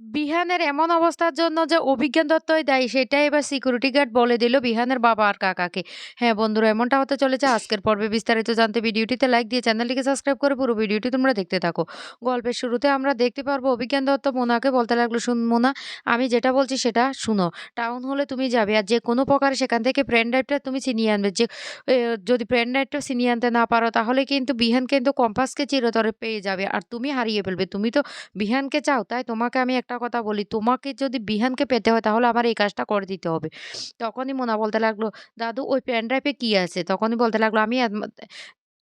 বিহানের এমন অবস্থার জন্য যে অভিজ্ঞান দত্তই দায়ী সেটাই এবার সিকিউরিটি গার্ড বলে দিল বিহানের বাবা আর কাকাকে। হ্যাঁ, বন্ধুরা এমনটা হতে চলেছে আজকের পর্বে বিস্তারিত জানতে ভিডিওটিতে লাইক দিয়ে চ্যানেলটিকে সাবস্ক্রাইব করে পুরো ভিডিওটি তোমরা দেখতে থাকো। গল্পের শুরুতে আমরা দেখতে পারব অভিজ্ঞান দত্ত মোনাকে বলতে লাগল, "শুন মোনা, আমি যেটা বলছি সেটা শুনো। টাউন হলে তুমি যাবে আর যে কোনো প্রকারে সেখান থেকে পেন ড্রাইভটা তুমি ছিনিয়ে আনবে। যে যদি পেন ড্রাইভটা ছিনিয়ে আনতে না পারো তাহলে কিন্তু বিহান কিন্তু কম্পাসকে চিরতরে পেয়ে যাবে আর তুমি হারিয়ে ফেলবে। তুমি তো বিহানকে চাও তাই তোমাকে আমি একটা কথা বলি, তোমাকে যদি বিহানকে পেতে হয় তাহলে আমার এই কাজটা করে দিতে হবে। তখনই মোনা বলতে লাগল, "দাদু ওই পেন ড্রাইভে কি আছে?" তখনই বলতে লাগল, "আমি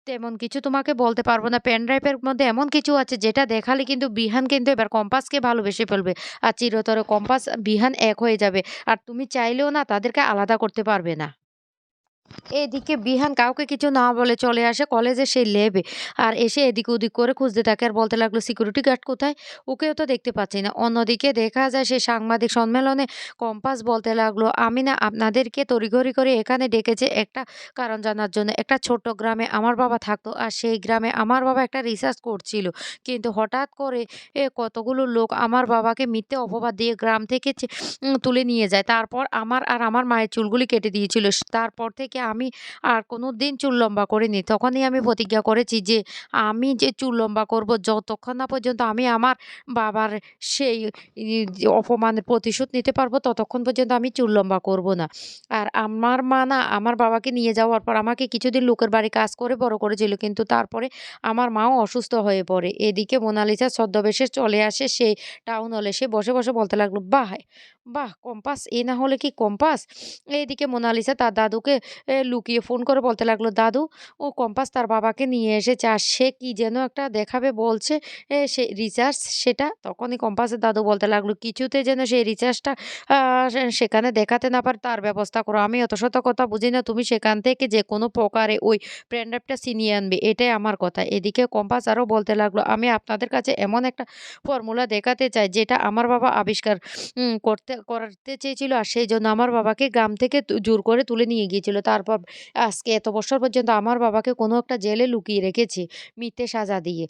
তেমন কিছু তোমাকে বলতে পারব না। পেন ড্রাইভের মধ্যে এমন কিছু আছে যেটা দেখালে কিন্তু বিহান কিন্তু এবার কম্পাসকে ভালোবেসে ফেলবে। আর চিরতরে কম্পাস বিহান এক হয়ে যাবে। আর তুমি চাইলেও না তাদেরকে আলাদা করতে পারবে না।" এদিকে বিহান কাউকে কিছু না বলে চলে আসে কলেজে সেই লেবে আর এসে এদিক ওদিক করে খুঁজতে থাকে আর বলতে লাগল, "সিকিউরিটি গার্ড কোথায়? ওকেও তো দেখতে পাচ্ছি না।" অন্যদিকে দেখা যায় সে সাংবাদিক সম্মেলনে কম্পাস বলতে লাগল, "আমি না আপনাদেরকে তড়িঘড়ি করে এখানে ডেকেছি একটা কারণ জানার জন্য। একটা ছোট্ট গ্রামে আমার বাবা থাকতো। আর সেই গ্রামে আমার বাবা একটা রিসার্চ করছিল। কিন্তু হঠাৎ করে এ কতগুলো লোক আমার বাবাকে মিথ্যে অপবাদ দিয়ে গ্রাম থেকে তুলে নিয়ে যায়। তারপর আমার আর আমার মায়ের চুলগুলি কেটে দিয়েছিল। তারপর থেকে আমি আর কোনো দিন চুল লম্বা করিনি। তখনই আমি প্রতিজ্ঞা করেছি যে আমি যে চুল লম্বা করব যতক্ষণ না পর্যন্ত আমি আমার বাবার সেই অপমানের প্রতিশোধ নিতে পারব ততক্ষণ পর্যন্ত আমি চুল লম্বা করব না। আর আমার মা না আমার বাবাকে নিয়ে যাওয়ার পর আমাকে কিছুদিন লোকের বাড়ি কাজ করে বড় করেছিল। কিন্তু তারপরে আমার মাও অসুস্থ হয়ে পড়ে। এদিকে মোনালিসা ছদ্মবেশে চলে আসে সেই টাউন হলে। সে বসে, বসে বলতে লাগল, "বাহ! বাহ! কম্পাস এ না হলে কি কম্পাস?" এইদিকে মোনালিসা তার দাদুকে লুকিয়ে ফোন করে বলতে লাগল, "দাদু ও কম্পাস তার বাবাকে নিয়ে এসেছে আর সে কি যেন একটা দেখাবে বলছে সে রিচার্জ সেটা।" তখনই কম্পাসের দাদু বলতে লাগল, "কিছুতে যেন সেই রিচার্জটা সেখানে দেখাতে না পারে তার ব্যবস্থা করো। আমি অত শত কথা বুঝি না। তুমি সেখান থেকে যে কোনো প্রকারে ওই পেন ড্রাইভটা ছিনিয়ে আনবে। এটাই আমার কথা।" এদিকে কম্পাস আরও বলতে লাগল, "আমি আপনাদের কাছে এমন একটা ফর্মুলা দেখাতে চাই যেটা আমার বাবা আবিষ্কার করতে করতে চেয়েছিল আর সেই জন্য আমার বাবাকে গ্রাম থেকে জোর করে তুলে নিয়ে গিয়েছিল। তারপর আজকে এত বছর পর্যন্ত আমার বাবাকে কোনো একটা জেলে লুকিয়ে রেখেছি, মিথ্যে সাজা দিয়ে।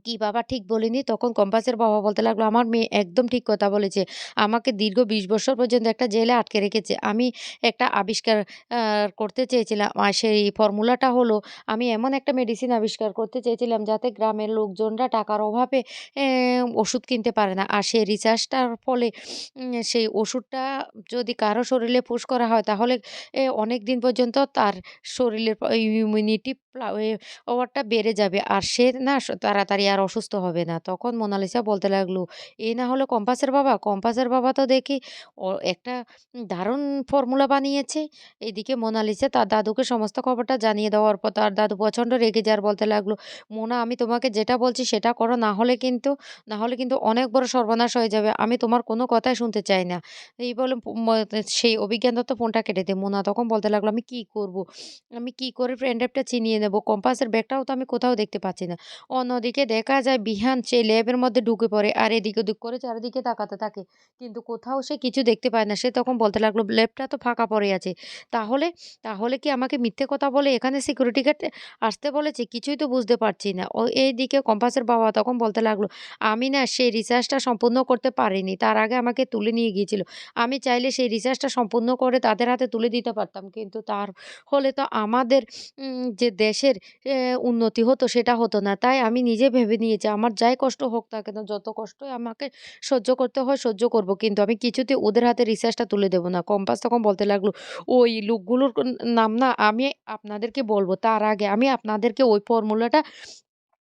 কি বাবা ঠিক বলিনি? তখন কম্পাসের বাবা বলতে লাগল, "আমার মেয়ে একদম ঠিক কথা বলেছে। আমাকে দীর্ঘ ২০ বছর পর্যন্ত একটা জেলে আটকে রেখেছে। আমি একটা আবিষ্কার করতে চেয়েছিলাম। আর সেই ফর্মুলাটা হলো আমি এমন একটা মেডিসিন আবিষ্কার করতে চেয়েছিলাম যাতে গ্রামের লোকজনরা টাকার অভাবে ওষুধ কিনতে পারে না। আর সেই রিসার্চটার ফলে সেই ওষুধটা যদি কারও শরীরে পুশ করা হয় তাহলে এ অনেকদিন পর্যন্ত তার শরীরের ইমিউনিটি পাওয়ারটা বেড়ে যাবে। আর সে না স তাড়াতাড়ি আর অসুস্থ হবে না। তখন মোনালিসা বলতে লাগল, "এ না হলে কম্পাসের বাবা? কম্পাসের বাবা তো দেখি অ একটা দারুণ ফর্মুলা বানিয়েছে।" এদিকে মোনালিসা তার দাদুকে সমস্ত খবরটা জানিয়ে দেওয়ার পর তার দাদু প্রচণ্ড রেগে যায় আর বলতে লাগল, "মোনা আমি তোমাকে যেটা বলছি সেটা করো না হলে কিন্তু না হলে কিন্তু অনেক বড় সর্বনাশ হয়ে যাবে। আমি তোমার কোনো কথাই শুনতে চাই না।" এই বলে সেই অভিজ্ঞান দত্ত ফোনটা কেটে দেয়। মোনা তখন বলতে লাগল, "আমি কি করব? আমি কি করে পেন ড্রাইভটা ছিনিয়ে নেব? কম্পাসের ব্যাগটাও তো আমি কোথাও দেখতে পাচ্ছি না।" অন্যদিকে দেখা যায় বিহান সেই ল্যাবের মধ্যে ঢুকে পড়ে আর এদিক ওদিক করে চারিদিকে তাকাতে থাকে। কিন্তু কোথাও সে কিছু দেখতে পায় না। সে তখন বলতে লাগল, "ল্যাবটা তো ফাঁকা পড়ে আছে। তাহলে? তাহলে কি আমাকে মিথ্যে কথা বলে এখানে সিকিউরিটি গার্ড আসতে বলেছে? কিছুই তো বুঝতে পারছি না।" ও এইদিকে কম্পাসের বাবা তখন বলতে লাগল, "আমি না সেই রিসার্চটা সম্পূর্ণ করতে পারিনি। তার আগে আমাকে তুলে নিয়ে গিয়েছিল। আমি চাইলে সেই রিসার্চটা সম্পূর্ণ করে তাদের হাতে তুলে দিতে পারতাম। কিন্তু তার হলে তো আমাদের যে দেশের উন্নতি হতো সেটা হতো না। তাই আমি নিজে ভেবে নিয়েছি আমার যাই কষ্ট হোক না কেন, যত কষ্টই আমাকে সহ্য করতে হয় সহ্য করব। কিন্তু আমি কিছুতে ওদের হাতে রিসার্চটা তুলে দেব না।" কম্পাস তখন বলতে লাগল, "ওই লোকগুলোর নাম না আমি আপনাদেরকে বলব তার আগে আমি আপনাদেরকে ওই ফর্মুলাটা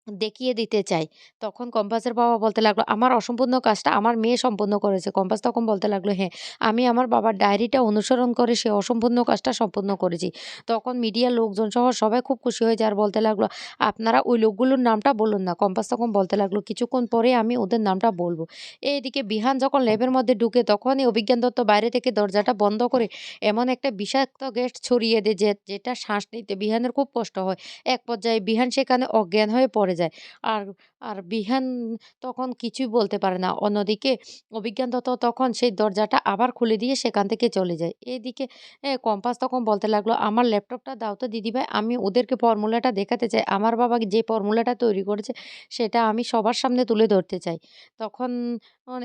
দেখিয়ে দিতে চাই।" তখন কম্পাসের বাবা বলতে লাগল, "আমার অসম্পূর্ণ কাজটা আমার মেয়ে সম্পূর্ণ করেছে।" কম্পাস তখন বলতে লাগল, "হ্যাঁ, আমি আমার বাবার ডায়েরিটা অনুসরণ করে সে অসম্পূর্ণ কাজটা সম্পূর্ণ করেছি।" তখন মিডিয়ার লোকজন সহ সবাই খুব খুশি হয়ে যায় আর বলতে লাগল, "আপনারা ওই লোকগুলোর নামটা বলুন না।" কম্পাস তখন বলতে লাগল, "কিছুক্ষণ পরে আমি ওদের নামটা বলব এইদিকে বিহান যখন ল্যাবের মধ্যে ঢুকে তখনই অভিজ্ঞান দত্ত বাইরে থেকে দরজাটা বন্ধ করে এমন একটা বিষাক্ত গ্যাস ছড়িয়ে দেয় যে যেটা শ্বাস নিতে বিহানের খুব কষ্ট হয়। এক পর্যায়ে বিহান সেখানে অজ্ঞান হয়ে পড়ে যায়। আর আর বিহান তখন কিছুই বলতে পারে না। অন্যদিকে অভিজ্ঞান দত্ত তখন সেই দরজাটা আবার খুলে দিয়ে সেখান থেকে চলে যায়। এদিকে কম্পাস তখন বলতে লাগল, "আমার ল্যাপটপটা দাও তো দিদিভাই। আমি ওদেরকে ফর্মুলাটা দেখাতে চাই। আমার বাবা যে ফর্মুলাটা তৈরি করেছে সেটা আমি সবার সামনে তুলে ধরতে চাই।" তখন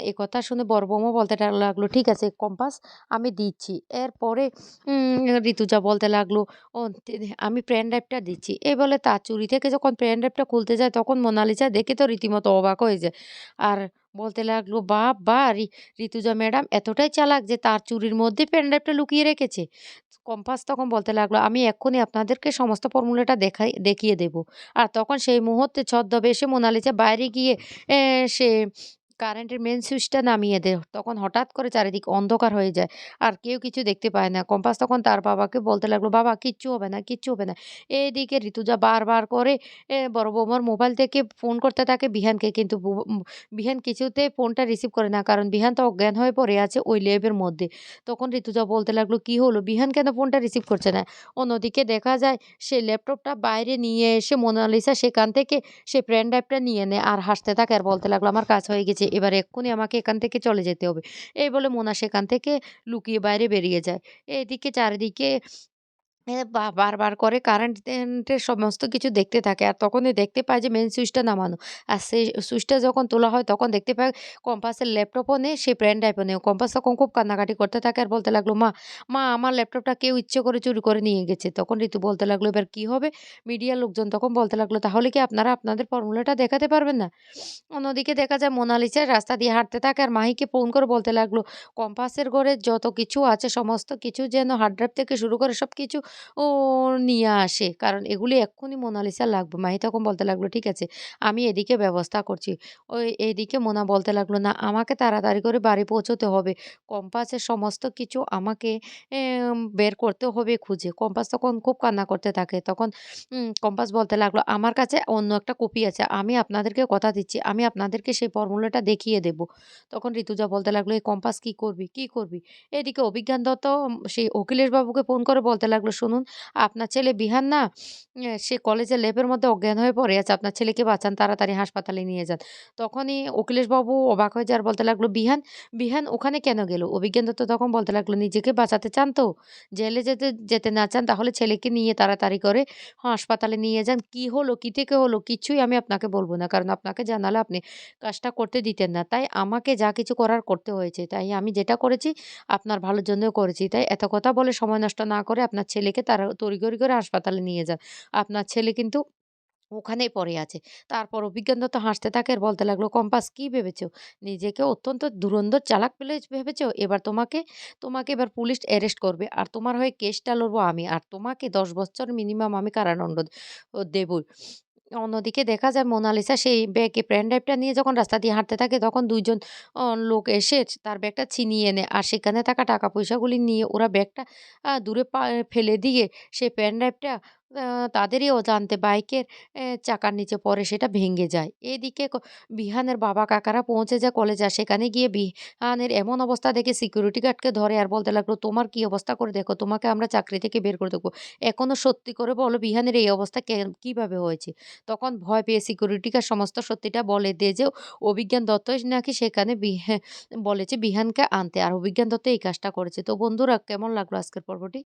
এ কথা শুনে বৌমা বলতে লাগল, "ঠিক আছে কম্পাস আমি দিচ্ছি।" এরপরে ঋতুজা বলতে লাগল, "ও আমি পেন ড্রাইভটা দিচ্ছি।" এ বলে তার চুরি থেকে যখন পেন ড্রাইভটা খুলতে যায় তখন মোনালিসা দেখে তো রীতিমতো অবাক হয়ে যায়। আর বলতে লাগল, "বাবা! ঋ ঋতুজা ম্যাডাম এতটাই চালাক যে তার চুরির মধ্যে পেন ড্রাইভটা লুকিয়ে রেখেছে।" কম্পাস তখন বলতে লাগল, "আমি এক্ষুনি আপনাদেরকে সমস্ত ফর্মুলাটা দেখাই দেখিয়ে দেব।" আর তখন সেই মুহূর্তে ছদ্মবেশে মোনালিসা বাইরে গিয়ে সে কারেন্টের মেন সুইচটা নামিয়ে দেয়। তখন হঠাৎ করে চারিদিক অন্ধকার হয়ে যায়। আর কেউ কিছু দেখতে পায় না। কম্পাস তখন তার বাবাকে বলতে লাগল, "বাবা কিচ্ছু হবে না, কিচ্ছু হবে না।" এদিকে ঋতুজা বারবার করে বড় বৌমার মোবাইল থেকে ফোন করতে থাকে বিহানকে। কিন্তু বিহান কিছুতে ফোনটা রিসিভ করে না। কারণ বিহান তো অজ্ঞান হয়ে পড়ে আছে ওই ল্যাবের মধ্যে। তখন ঋতুজা বলতে লাগল, "কি হলো? বিহান কেন ফোনটা রিসিভ করছে না?" অন্যদিকে দেখা যায় সে ল্যাপটপটা বাইরে নিয়ে এসে মোনালিসা সেখান থেকে সে পেন ড্রাইভটা নিয়ে নেয় আর হাসতে থাকে আর বলতে লাগল, "আমার কাজ হয়ে গেছে। এবার এক্ষুনি আমাকে এখান থেকে চলে যেতে হবে।" এই বলে মোনা সেখান থেকে লুকিয়ে বাইরে বেরিয়ে যায়। এদিকে চারিদিকে এ বারবার করে কারেন্টের সমস্ত কিছু দেখতে থাকে। আর তখনই দেখতে পায় যে মেন সুইচটা নামানো। আর সেই সুইচটা যখন তোলা হয় তখন দেখতে পায় কম্পাসের ল্যাপটপও নেই, সে পেন ড্রাইভও নেই। কম্পাস তখন খুব কান্নাকাটি করতে থাকে আর বলতে লাগল, "মা, মা আমার ল্যাপটপটা কেউ ইচ্ছে করে চুরি করে নিয়ে গেছে।" তখন ঋতু বলতে লাগল, "এবার কি হবে?" মিডিয়ার লোকজন তখন বলতে লাগল, "তাহলে কি আপনারা আপনাদের ফর্মুলাটা দেখাতে পারবেন না?" অন্যদিকে দেখা যায় মোনালিসা রাস্তা দিয়ে হাঁটতে থাকে আর মাহিকে ফোন করে বলতে লাগল, "কম্পাসের ঘরে যত কিছু আছে সমস্ত কিছু যেন হার্ড ড্রাইভ থেকে শুরু করে সবকিছু ও নিয়ে আসে। কারণ এগুলি এক্ষুনি মোনালিসা লাগবে।" মাহি তখন বলতে লাগল, "ঠিক আছে, আমি এদিকে ব্যবস্থা করছি।" ওই এদিকে মোনা বলতে লাগল, "না আমাকে তাড়াতাড়ি করে বাড়ি পৌঁছতে হবে। কম্পাসের সমস্ত কিছু আমাকে বের করতে হবে খুঁজে।" কম্পাস তখন খুব কান্না করতে থাকে। তখন কম্পাস বলতে লাগল, "আমার কাছে অন্য একটা কপি আছে। আমি আপনাদেরকে কথা দিচ্ছি, আমি আপনাদেরকে সেই ফর্মুলাটা দেখিয়ে দেব।" তখন ঋতুজা বলতে লাগল, "এই কম্পাস কি করবি, কি করবি?" এদিকে অভিজ্ঞান দত্ত সেই অখিলেশ বাবুকে ফোন করে বলতে লাগল, "শুনুন, আপনার ছেলে বিহান না সে কলেজের ল্যাবের মধ্যে অজ্ঞান হয়ে পড়ে আছে। আপনার ছেলেকে বাঁচান, তাড়াতাড়ি হাসপাতালে নিয়ে যান।" তখনই অখিলেশবাবু অবাক হয়ে যায় আর বলতে লাগল, "বিহান? বিহান ওখানে কেন গেল?" অভিজ্ঞান দত্ত তখন বলতে লাগল, "নিজেকে বাঁচাতে চান তো? জেলে যেতে যেতে না চান তাহলে ছেলেকে নিয়ে তাড়াতাড়ি করে হাসপাতালে নিয়ে যান। কি হলো, কি থেকে হলো কিছুই আমি আপনাকে বলব না। কারণ আপনাকে জানালে আপনি কাজটা করতে দিতেন না। তাই আমাকে যা কিছু করার করতে হয়েছে। তাই আমি যেটা করেছি আপনার ভালোর জন্যই করেছি। তাই এত কথা বলে সময় নষ্ট না করে আপনার ছেলেকে তাড়া তড়িঘড়ি করে হাসপাতালে নিয়ে যান। আপনার ছেলে কিন্তু ওখানেই পড়ে আছে।" তারপর অভিজ্ঞতা তো হাসতে থাকে আর বলতে লাগল, "কম্পাস কি ভেবেছো নিজেকে অত্যন্ত ধুরন্ধর চালাক পেলে ভেবেছো এবার তোমাকে তোমাকে এবার পুলিশ অ্যারেস্ট করবে। আর তোমার হয়ে কেসটা লড়বো আমি। আর তোমাকে ১০ বছর মিনিমাম আমি কারাদণ্ড দেবই।" অন্যদিকে দেখা যায় মোনালিসা সেই ব্যাগে প্যান ড্রাইভটা নিয়ে যখন রাস্তা দিয়ে হাঁটতে থাকে তখন দুইজন লোক এসে তার ব্যাগটা ছিনিয়ে নেয়। আর সেখানে থাকা টাকা পয়সাগুলি নিয়ে ওরা ব্যাগটা দূরে ফেলে দিয়ে সেই প্যান ড্রাইভটা তাদেরই অজান্তে বাইকের চাকার নিচে পড়ে সেটা ভেঙে যায়। এদিকে বিহানের বাবা কাকারা পৌঁছে যায় কলেজে। সেখানে গিয়ে বিহানের এমন অবস্থা দেখে সিকিউরিটি গার্ডকে ধরে আর বলতে লাগল, "তোমার কি অবস্থা করে দেখো, তোমাকে আমরা চাকরি থেকে বের করে দেবো। এখনও সত্যি করে বলো বিহানের এই অবস্থা কীভাবে হয়েছে?" তখন ভয় পেয়ে সিকিউরিটি গার্ড সমস্ত সত্যিটা বলে দেয় যে অভিজ্ঞান দত্তই নাকি সেখানে বলেছে বিহানকে আনতে। আর অভিজ্ঞান দত্ত এই কাজটা করেছে। তো বন্ধুরা কেমন লাগল আজকের পর্বটি?